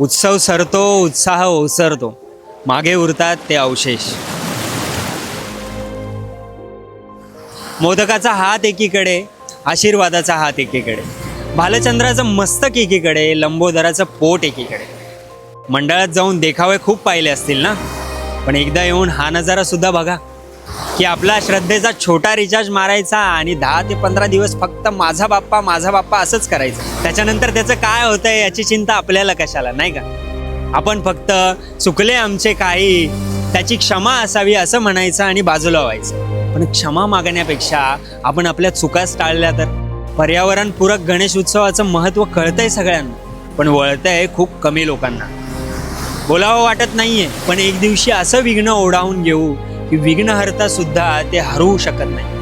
उत्सव सरतो उत्साह ओसरतो. मागे उरतात ते अवशेष. मोदकाचा हात एकीकडे आशीर्वादाचा हात एकीकडे. भालचंद्राचं मस्तक एकीकडे लंबोदराचं पोट एकीकडे. मंडळात जाऊन देखावे खूप पाहिले असतील ना? पण एकदा येऊन हा नजारा सुद्धा बघा. की आपला श्रद्धेचा छोटा रिचार्ज मारायचा आणि दहा ते पंधरा दिवस फक्त माझा बाप्पा माझा बाप्पा असंच करायचं. त्याच्यानंतर त्याचं काय होतंय याची चिंता आपल्याला कशाला नाही का? आपण फक्त चुकले आमचे काही त्याची क्षमा असावी असं म्हणायचं आणि बाजूला व्हायचं. पण क्षमा मागण्यापेक्षा आपण आपल्या चुकाच टाळल्या तर? पर्यावरणपूरक गणेश उत्सवाचं महत्त्व कळतंय सगळ्यांना पण वळतंय खूप कमी लोकांना. बोलावं वाटत नाहीये पण एक दिवशी असं विघ्न ओढावून घेऊ की विघ्नहर्ता सुद्धा ते हरवू शकत नाही.